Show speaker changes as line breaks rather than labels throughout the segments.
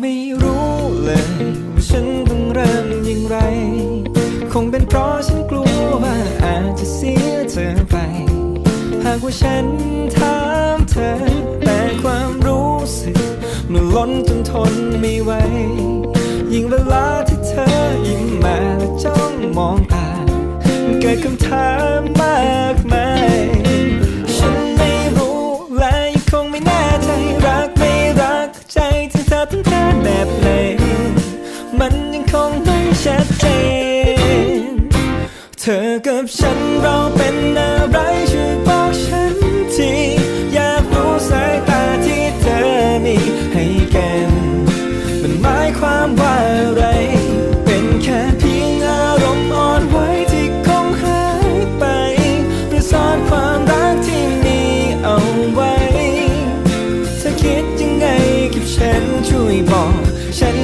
ไม่รู้เลยว่าฉันต้องเริ่มอย่างไร คงเป็นเพราะฉันกลัวว่าอาจจะเสียเธอไป หากว่าฉันถามเธอ แต่ความรู้สึกมันล้นจนทนไม่ไหว ยิ่งเวลาที่เธอยิ้มมาและจ้องมองตา มันเกิดคำถามมากมาย ชัดเจน เธอกับฉันเราเป็นอะไรช่วยบอกฉันที อยากรู้สายตาที่เธอมีให้กัน มันหมายความว่าอะไร เป็นแค่เพียงอารมณ์อ่อนไหวที่คงหายไปหรือซ่อนความรักที่มีเอาไว้เธอคิดยังไงกับฉันช่วยบอกฉัน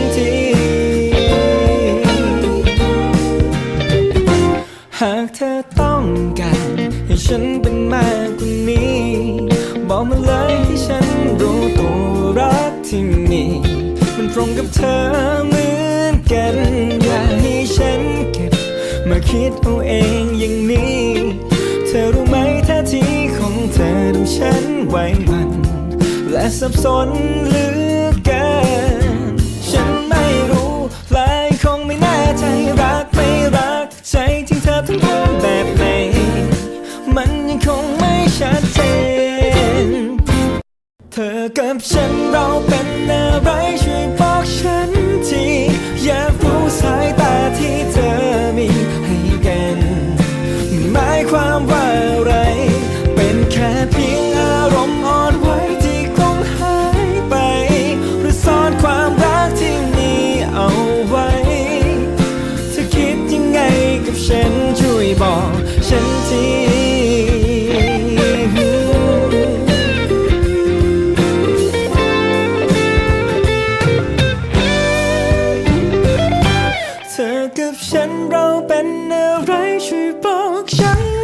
หากเธอต้องการให้ฉันเป็นมากกว่านี้ บอกมาเลยให้ฉันรู้ตัวรักที่มีมันตรงกับเธอเหมือนกัน อย่าให้ฉันเก็บ มาคิดเอาเองอย่างนี้ เธอรู้ไหมท่าทีของเธอทำฉันไหวหมัน และสับสนเหลือเกิน เธอต้องการแบบไหน มันยังคงไม่ชัดเจน เธอกับฉันเราเป็นอะไรช่วยบอกฉันที อยากรู้สายตาที่เธอมีให้กัน หมายความว่าอะไร เป็นแค่เพียงอารมณ์ เป็นอะไรช่วยบอกฉัน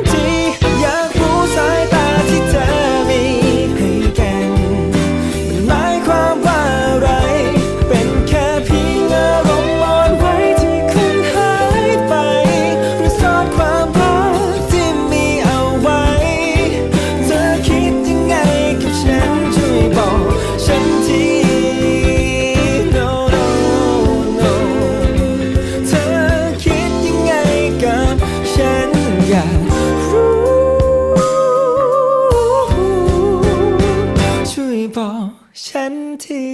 ฉันที